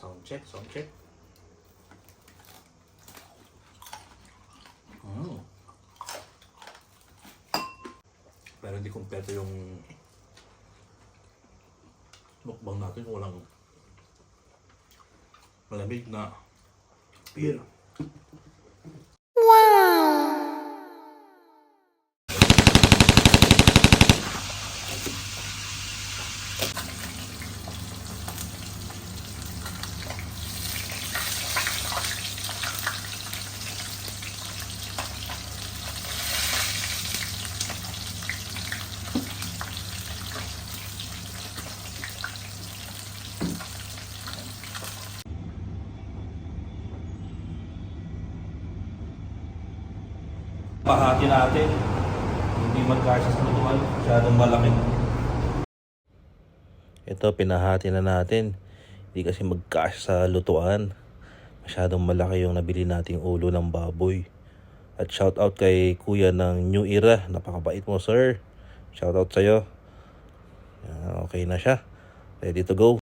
Sound check, sound check. Mm. Pero hindi kumpleto yung mukbang natin kung walang malamig na beer. Pahati natin. Hindi magkasya sa lutuan. Masyadong malaki. Ito, pinahati na natin. Hindi kasi magkasya sa lutuan. Masyadong malaki yung nabili nating ulo ng baboy. At shout out kay kuya ng New Era. Napakabait mo, sir. Shout out sa'yo. Yan, okay na siya. Ready to go.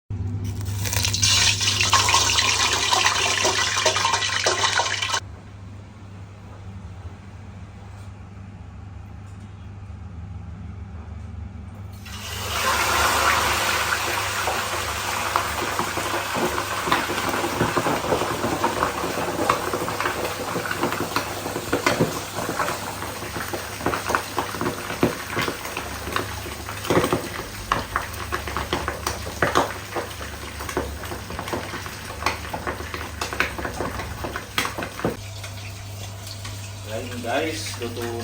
Ayan guys, luto.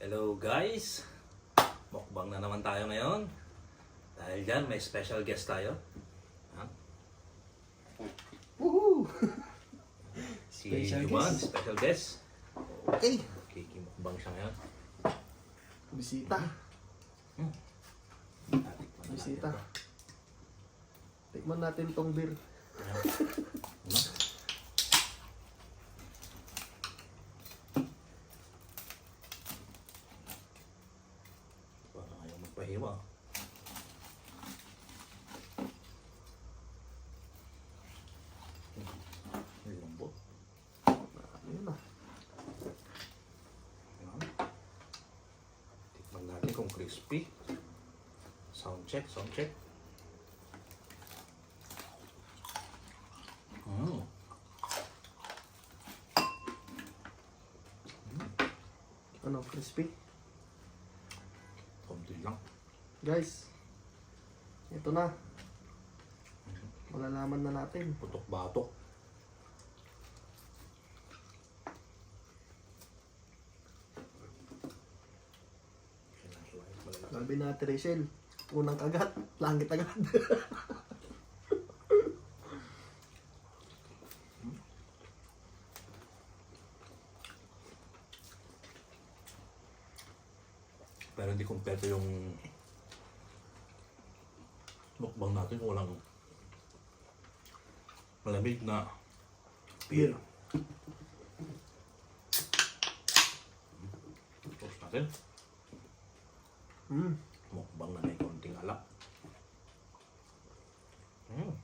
Hello guys! Mukbang na naman tayo ngayon. Dahil dyan, may special guest tayo. Ha? Woohoo! Si Special Juan, guest. special guest. Okay, Kikimukbang siya ngayon. bisita. Natin Bisita. Tikman natin tong beer. Ano? 6P. Sound check, sound check. Mm. Mm. Ano, crispy? Konti lang. Guys, ito na. Mhm. Malalaman na natin. Putok-batok. Sabi na Ate Rachel, unang kagat, langit agad. Pero hindi kumpleto yung mukbang natin kung walang malamig na beer. Toast natin. Hmm, Mukbang na may konting alak. Mm.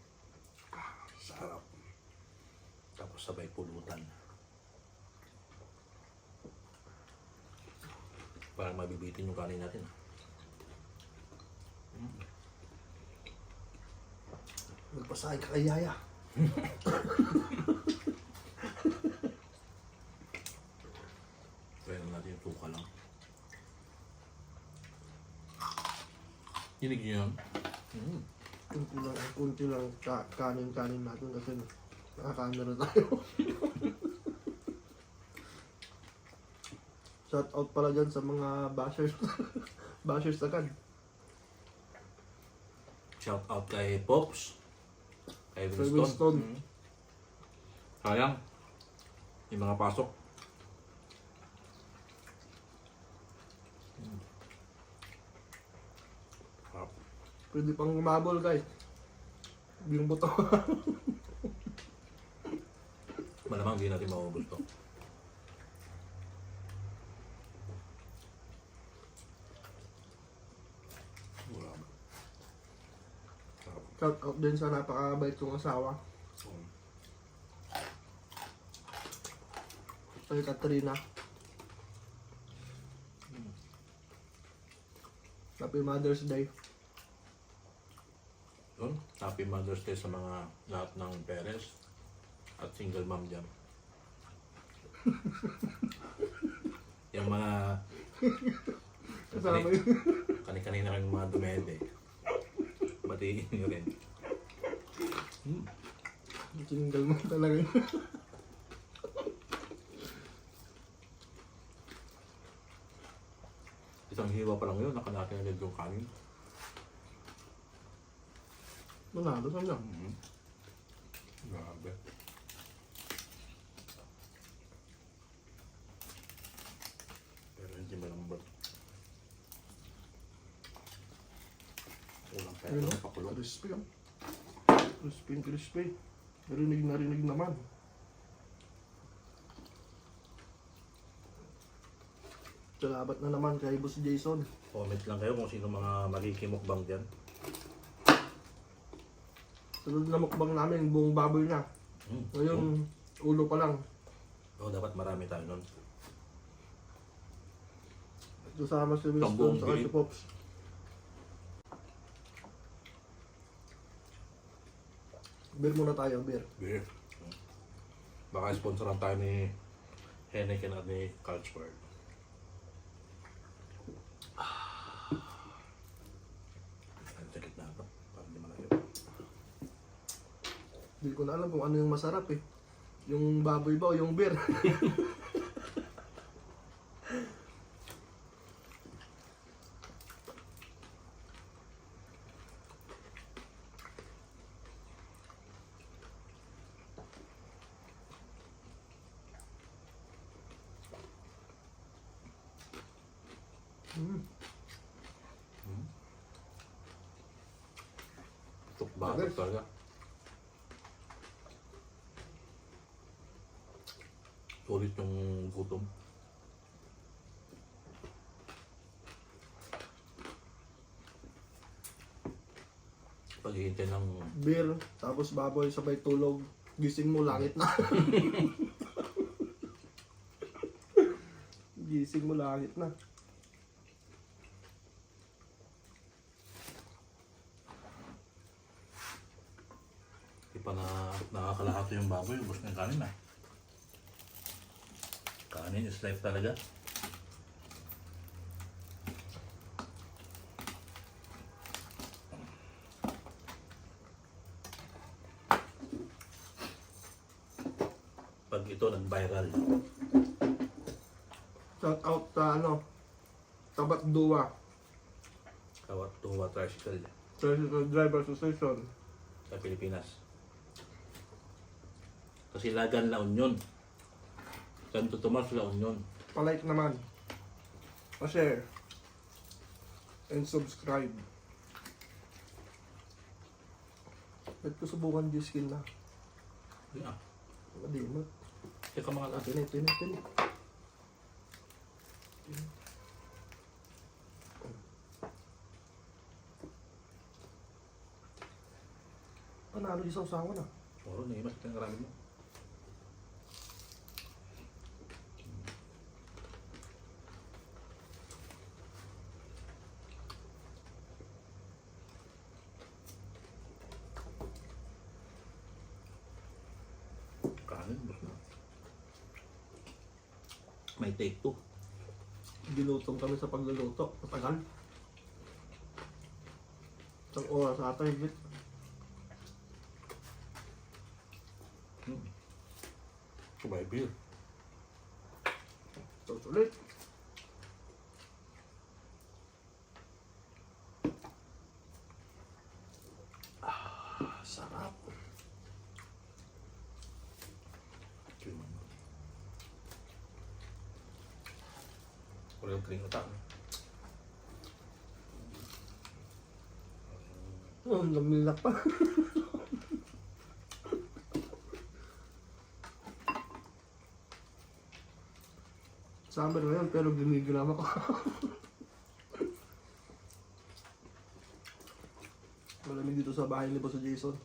Ah, sarap. Tapos sabay pulutan. Para mabibitin yung kanin natin. ah. magpasakay ka kay Yaya. Pwede natin yung suka lang. Hinig niyo yun? Mm. Kunti lang, kunti lang ka, kanin-kanin natin kasi nakakamera tayo. Shout out pala dyan sa mga bashers. bashers agad. Shout out kay Pops. Kay Kay Winston. Winston. Mm. Sayang. Yung mga pasok. Sarap. Pwede pang umabol guys. Yung buto. Malamang hindi natin maubos to. Shout out din sa napakabait kong asawa. Kay Katrina. Happy Mother's Day. Happy Mother's Day sa mga lahat ng parents at single mom dyan. yung mga Kasama yun. kani-kanina kayong mga dumede. Batiin nyo rin. Hmm. Single mo talaga yun. Isang hiwa pa lang yun, nakalaki na yung kanin. Manalo ka lang. Mm-hmm. Grabe. Pero hindi malambot. Walang pera, Ayun, oh. pakulong. Crispy oh. Crispy, crispy. Narinig na rinig naman. Salamat na naman kay Boss Jason. Comment lang kayo kung sino mga makikimukbang dyan. Sunod na mukbang namin, buong baboy na. Hmm. Ngayon, ulo pa lang. Oh, dapat marami tayo nun. Kasama si Winston Tambong sa si bilib. Pops. Beer muna tayo, beer. Beer. Baka sponsoran tayo ni Henneken at ni Carlsberg. Ang sakit na ito. Parang di malayo. Hindi ko na alam kung ano yung masarap eh. Yung baboy ba o yung beer? Mm. Tuk batok Tagal. talaga. Sulit yung gutom. Paghihintay ng Beer, tapos baboy, sabay tulog. Gising mo, langit na. Gising mo, langit na. Di pa na nakakalahato yung baboy, ubos ng kanin na. Kanin is life talaga. Pag ito nag-viral, Shout out sa ano, Tabat Dua, kawat tuwa tricycle Tricycle Driver Association. sa Pilipinas. Kasi Lagan La Union. Santo Tomas La Union. Palike naman. Pa-share. And subscribe. Ba't ko subukan G-Skill na? Yeah. Madimot. Teka mga lahat. Tinit, tinit, tinit. Panalo yung sausawan ah. Puro na imas ito yung karami mo. Kanin, bus na. May take two. Ginutom kami sa pagluluto. Matagal. Isang oras ata higit. Hmm. Sabay beer. Tapos ulit. Ah, sarap. Kurang kering otak. Oh, namilak pa. Summer ngayon, pero ginigilam ako. Malamig dito sa bahay ni Boss Jason.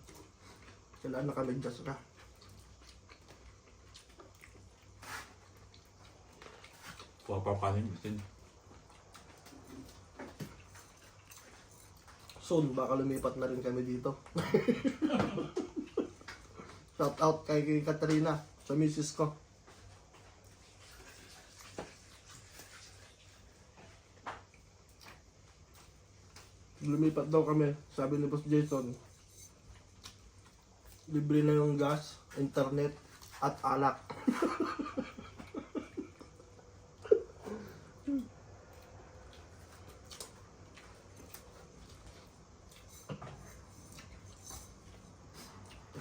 Kailangan nakaligtas ka. Kuha pa kanin. Din. Soon, baka lumipat na rin kami dito. Shout out kay, kay Katrina, sa misis ko. Lumipat daw kami, sabi ni Boss Jason. Libre na yung gas, internet, at alak.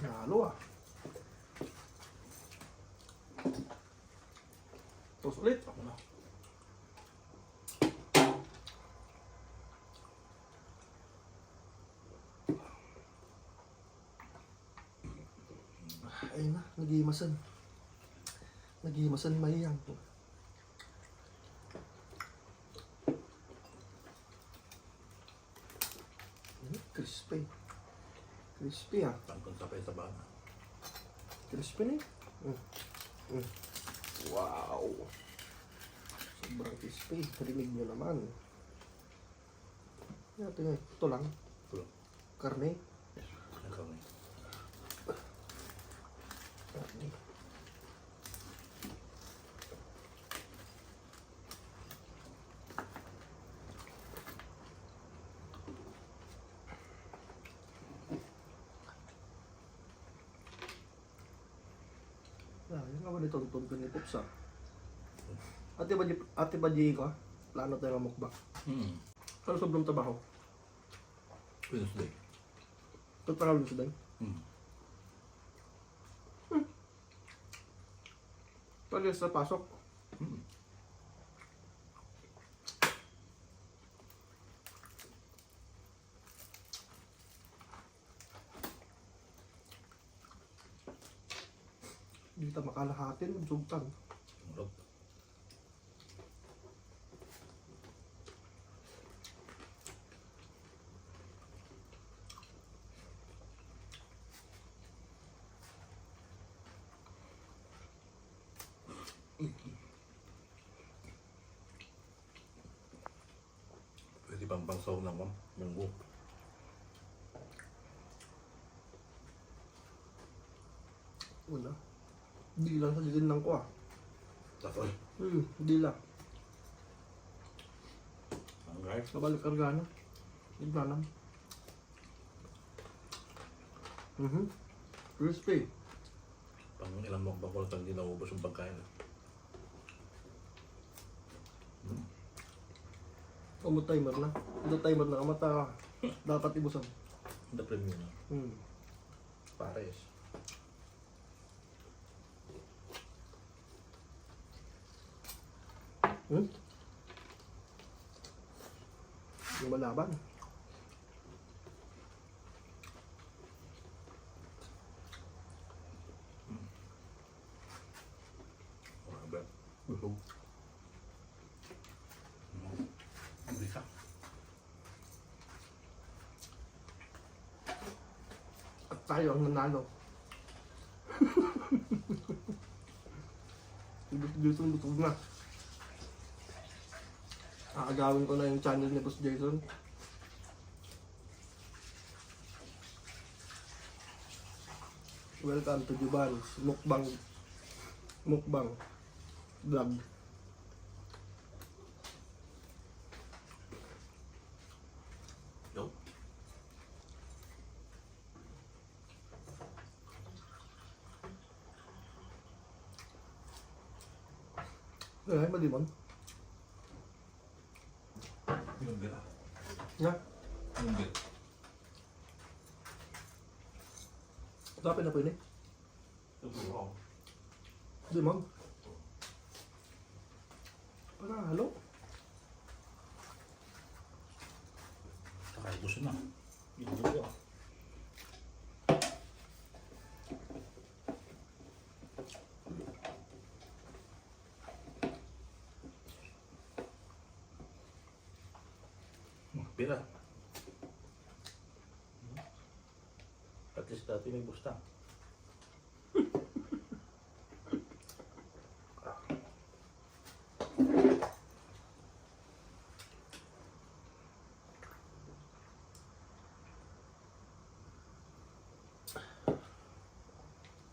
Nalo ah. Tapos ulit. Ako na. Ayun na, nag-iimasan. Nag-iimasan mahiyang po. Hmm, crispy. Crispy ah. Tangkon sa pesa ba? Crispy na eh. Mm. Mm. Wow! Sobrang crispy. Rinig nyo naman. Ito ito lang. Karne. Karne. Ah, yung nga ba nito ah. Ate ba, ate ba ko ah? Plano tayo ng mukbang. Hmm. Ano sobrang trabaho? Wednesday. Pagparaw mo sa day. Hmm. Pag sa pasok. Kita makalahatin, sugtan. Murag. Pwede pang bangsaw ng ma'am. Munggo. Wala. Hindi lang sa ligin lang ko ah. All. Hmm, hindi lang. Alright. Kabalik kargana. Iglanam. Mhm. Crispy. Pang ilang mukbang ko lang hindi naubos yung pagkain. Hmm. Amo timer na. Ito timer na. Amata dapat ibusan. The premium na. Hmm. Pares. Hmm? Lumalaban. Grabe. Busog. Hmm. Hindi ka. At tayo ang nanalo. Dito busog na. Aagawin ko na yung channel ni Boss Jason. Welcome to Juban's Mukbang Mukbang Vlog. Yo. Ay, malimon. Dapat na po ini. Di mo? Para halo. Takay gusto na. Ito ko. Bustang.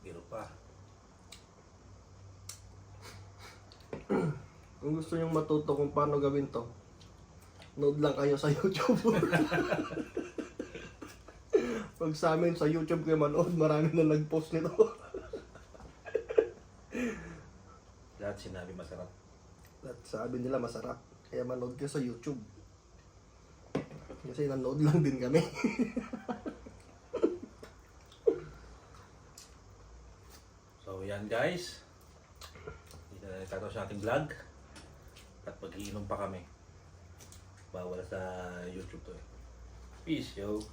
Biro pa. Kung gusto nyong matuto kung paano gawin to, nood lang kayo sa YouTube. Pag sa amin sa YouTube kayo manood, marami na nag-post nito. Lahat sinabi masarap. At sabi nila masarap. Kaya manood kayo sa YouTube. Kasi nanood lang din kami. So yan guys. Dito na nagtatapos sa ating vlog. At mag-iinom pa kami. Bawal sa YouTube to eh. Peace yo.